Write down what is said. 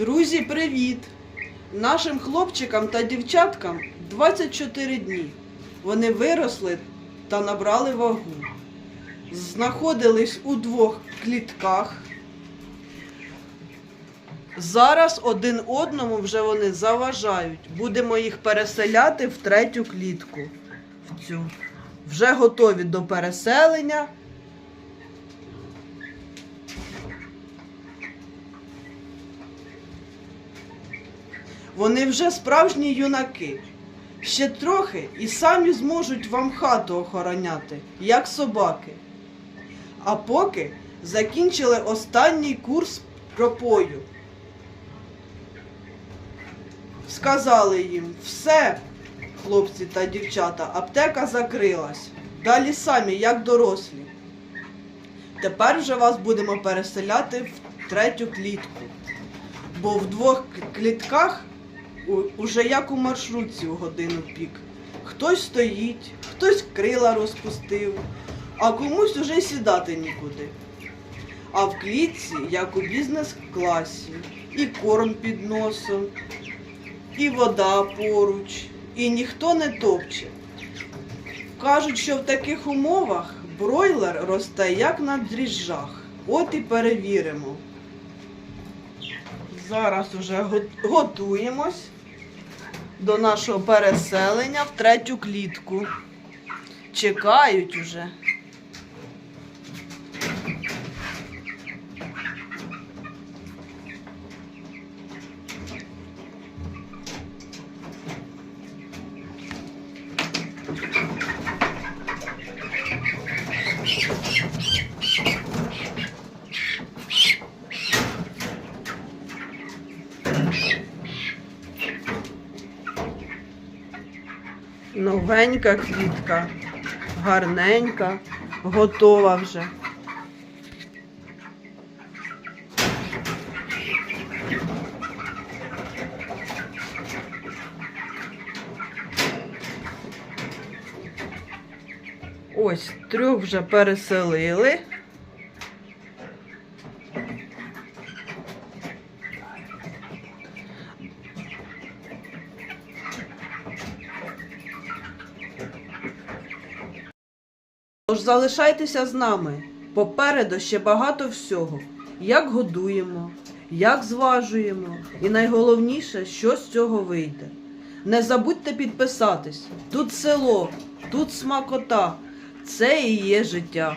Друзі, привіт! Нашим хлопчикам та дівчаткам 24 дні. Вони виросли та набрали вагу. Знаходились у двох клітках. Зараз один одному вже вони заважають. Будемо їх переселяти в третю клітку. В цю. Вже готові до переселення. Вони вже справжні юнаки. Ще трохи і самі зможуть вам хату охороняти, як собаки. А поки закінчили останній курс пропою. Сказали їм все, хлопці та дівчата, аптека закрилась. Далі самі, як дорослі. Тепер вже вас будемо переселяти в третю клітку. Бо в двох клітках уже як у маршрутці у годину пік. Хтось стоїть, хтось крила розпустив, а комусь уже сідати нікуди. А в клітці, як у бізнес-класі, і корм під носом, і вода поруч, і ніхто не топче. Кажуть, що в таких умовах бройлер росте як на дріжджах. От і перевіримо. Зараз вже готуємось до нашого переселення в третю клітку. Чекають уже. Новенька квітка, гарненька, готова вже. Ось трьох вже переселили. Тож залишайтеся з нами. Попереду ще багато всього. Як годуємо, як зважуємо, і найголовніше, що з цього вийде. Не забудьте підписатись. Тут село, тут смакота. Це і є життя.